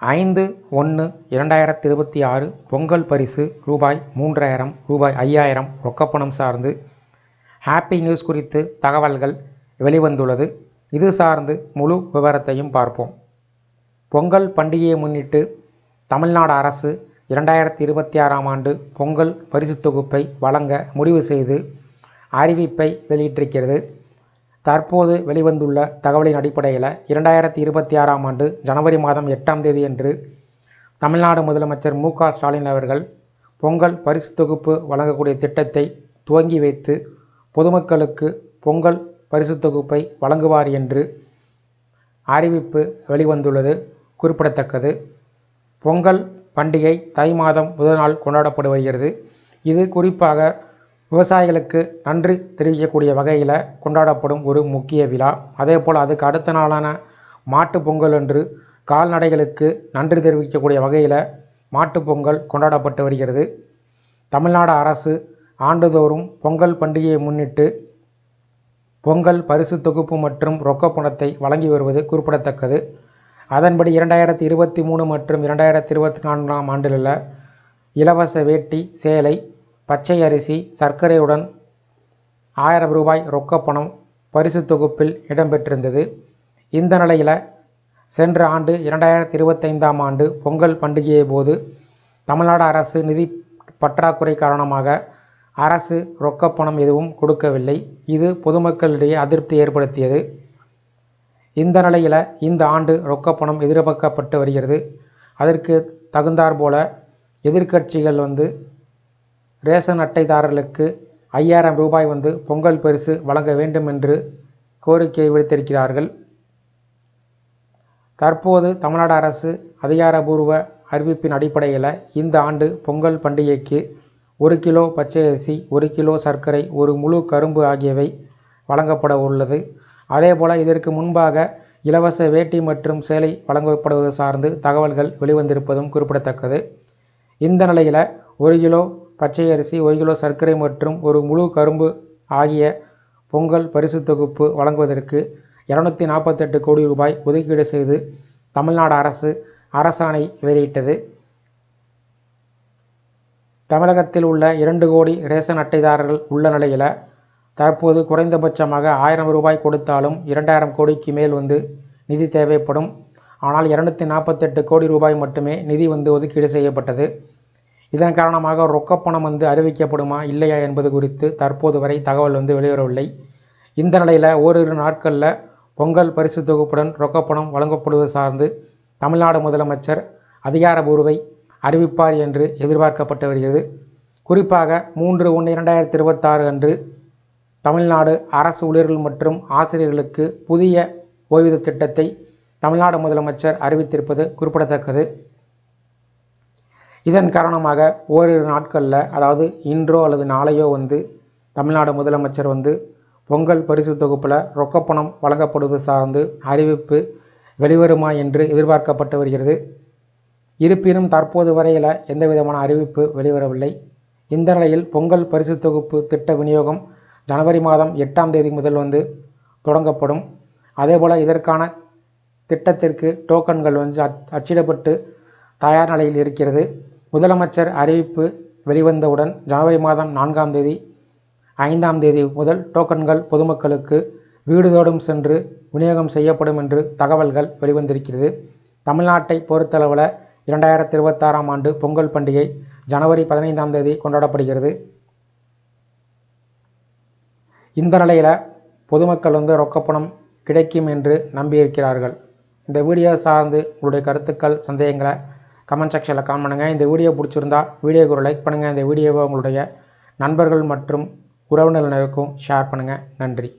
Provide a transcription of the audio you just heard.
ஐந்து ஒன்று இரண்டாயிரத்தி இருபத்தி ஆறு பொங்கல் பரிசு ரூபாய் மூன்றாயிரம் ரூபாய் ஐயாயிரம் ரொக்கப்பணம் சார்ந்து ஹாப்பி நியூஸ் குறித்து தகவல்கள் வெளிவந்துள்ளது. இது சார்ந்து முழு விவரத்தையும் பார்ப்போம். பொங்கல் பண்டிகையை முன்னிட்டு தமிழ்நாடு அரசு இரண்டாயிரத்தி இருபத்தி ஆறாம் ஆண்டு பொங்கல் பரிசு தொகுப்பை வழங்க முடிவு செய்து அறிவிப்பை வெளியிட்டிருக்கிறது. தற்போது வெளிவந்துள்ள தகவலின் அடிப்படையில் இரண்டாயிரத்தி இருபத்தி ஆறாம் ஆண்டு ஜனவரி மாதம் எட்டாம் தேதி அன்று தமிழ்நாடு முதலமைச்சர் மு க ஸ்டாலின் அவர்கள் பொங்கல் பரிசு தொகுப்பு வழங்கக்கூடிய திட்டத்தை துவங்கி வைத்து பொதுமக்களுக்கு பொங்கல் பரிசுத் தொகுப்பை வழங்குவார் என்று அறிவிப்பு வெளிவந்துள்ளது. குறிப்பிடத்தக்கது. பொங்கல் பண்டிகை தை மாதம் முதல் நாள் கொண்டாடப்பட்டு வருகிறது. இது குறிப்பாக விவசாயிகளுக்கு நன்றி தெரிவிக்கக்கூடிய வகையில் கொண்டாடப்படும் ஒரு முக்கிய விழா. அதேபோல் அதுக்கு அடுத்த நாளான மாட்டுப் பொங்கல் அன்று கால்நடைகளுக்கு நன்றி தெரிவிக்கக்கூடிய வகையில் மாட்டுப் பொங்கல் கொண்டாடப்பட்டு வருகிறது. தமிழ்நாடு அரசு ஆண்டுதோறும் பொங்கல் பண்டிகையை முன்னிட்டு பொங்கல் பரிசு தொகுப்பு மற்றும் ரொக்கப் பணத்தை வழங்கி வருவது குறிப்பிடத்தக்கது. அதன்படி இரண்டாயிரத்தி இருபத்தி மூணு மற்றும் இரண்டாயிரத்தி இருபத்தி நான்காம் ஆண்டிலுள்ள இலவச வேட்டி சேலை பச்சை அரிசி சர்க்கரையுடன் ஆயிரம் ரூபாய் ரொக்கப்பணம் பரிசு தொகுப்பில் இடம்பெற்றிருந்தது. இந்த நிலையில் சென்ற ஆண்டு இரண்டாயிரத்தி இருபத்தைந்தாம் ஆண்டு பொங்கல் பண்டிகையை போது தமிழ்நாடு அரசு நிதி பற்றாக்குறை காரணமாக அரசு ரொக்கப்பணம் எதுவும் கொடுக்கவில்லை. இது பொதுமக்களிடையே அதிருப்தி ஏற்படுத்தியது. இந்த நிலையில் இந்த ஆண்டு ரொக்கப்பணம் எதிர்பார்க்கப்பட்டு வருகிறது. அதற்கு தகுந்தாற்போல் எதிர்க்கட்சிகள் வந்து ரேஷன் அட்டைதாரர்களுக்கு ஐயாயிரம் ரூபாய் வந்து பொங்கல் பரிசு வழங்க வேண்டும் என்று கோரிக்கை விடுத்திருக்கிறார்கள். தற்போது தமிழ்நாடு அரசு அதிகாரபூர்வ அறிவிப்பின் அடிப்படையில் இந்த ஆண்டு பொங்கல் பண்டிகைக்கு ஒரு கிலோ பச்சை அரிசி ஒரு கிலோ சர்க்கரை ஒரு முழு கரும்பு ஆகியவை வழங்கப்பட உள்ளது. அதேபோல் இதற்கு முன்பாக இலவச வேட்டி மற்றும் சேலை வழங்கப்படுவது சார்ந்து தகவல்கள் வெளிவந்திருப்பதும் குறிப்பிடத்தக்கது. இந்த நிலையில் ஒரு கிலோ பச்சை அரிசி ஒரு கிலோ சர்க்கரை மற்றும் ஒரு முழு கரும்பு ஆகிய பொங்கல் பரிசு தொகுப்பு வழங்குவதற்கு இரநூத்தி நாற்பத்தெட்டு கோடி ரூபாய் ஒதுக்கீடு செய்து தமிழ்நாடு அரசு அரசாணை வெளியிட்டது. தமிழகத்தில் உள்ள இரண்டு கோடி ரேஷன் அட்டைதாரர்கள் உள்ள நிலையில் தற்போது குறைந்தபட்சமாக ஆயிரம் ரூபாய் கொடுத்தாலும் இரண்டாயிரம் கோடிக்கு மேல் வந்து நிதி தேவைப்படும். ஆனால் இரநூத்தி நாற்பத்தெட்டு கோடி ரூபாய் மட்டுமே நிதி வந்து ஒதுக்கீடு செய்யப்பட்டது. இதன் காரணமாக ரொக்கப்பணம் வந்து அறிவிக்கப்படுமா இல்லையா என்பது குறித்து தற்போது வரை தகவல் வந்து வெளிவரவில்லை. இந்த நிலையில் ஓரிரு நாட்களில் பொங்கல் பரிசு தொகுப்புடன் ரொக்கப்பணம் வழங்கப்படுவது சார்ந்து தமிழ்நாடு முதலமைச்சர் அதிகாரபூர்வை அறிவிப்பார் என்று எதிர்பார்க்கப்பட்டு வருகிறது. குறிப்பாக மூன்று ஒன்று இரண்டாயிரத்தி இருபத்தாறு அன்று தமிழ்நாடு அரசு ஊழியர்கள் மற்றும் ஆசிரியர்களுக்கு புதிய ஓய்வூதிய திட்டத்தை தமிழ்நாடு முதலமைச்சர் அறிவித்திருப்பது குறிப்பிடத்தக்கது. இதன் காரணமாக ஓரிரு நாட்களில் அதாவது இன்றோ அல்லது நாளையோ வந்து தமிழ்நாடு முதலமைச்சர் வந்து பொங்கல் பரிசு தொகுப்பில் ரொக்கப்பணம் வழங்கப்படுவது சார்ந்து அறிவிப்பு வெளிவருமா என்று எதிர்பார்க்கப்பட்டு வருகிறது. இருப்பினும் தற்போது வரையில் எந்த விதமான அறிவிப்பு வெளிவரவில்லை. இந்த நிலையில் பொங்கல் பரிசு தொகுப்பு திட்ட விநியோகம் ஜனவரி மாதம் எட்டாம் தேதி முதல் வந்து தொடங்கப்படும். அதேபோல் இதற்கான திட்டத்திற்கு டோக்கன்கள் வந்து அச் அச்சிடப்பட்டு தயார் நிலையில் இருக்கிறது. முதலமைச்சர் அறிவிப்பு வெளிவந்தவுடன் ஜனவரி மாதம் நான்காம் தேதி ஐந்தாம் தேதி முதல் டோக்கன்கள் பொதுமக்களுக்கு வீடுதோடும் சென்று விநியோகம் செய்யப்படும் என்று தகவல்கள் வெளிவந்திருக்கிறது. தமிழ்நாட்டை பொறுத்தளவில் இரண்டாயிரத்தி இருபத்தாறாம் ஆண்டு பொங்கல் பண்டிகை ஜனவரி பதினைந்தாம் தேதி கொண்டாடப்படுகிறது. இந்த நிலையில் பொதுமக்கள் வந்து ரொக்கப்பணம் கிடைக்கும் என்று நம்பியிருக்கிறார்கள். இந்த வீடியோ சார்ந்து உங்களுடைய கருத்துக்கள் சந்தேகங்களை கமெண்ட் செக்ஷனில் காமெண்ட் பண்ணுங்கள் இந்த வீடியோ பிடிச்சிருந்தா வீடியோக்கு ஒரு லைக் பண்ணுங்கள் இந்த வீடியோவை உங்களுடைய நண்பர்கள் மற்றும் உறவினர்களுக்கும் ஷேர் பண்ணுங்கள் நன்றி.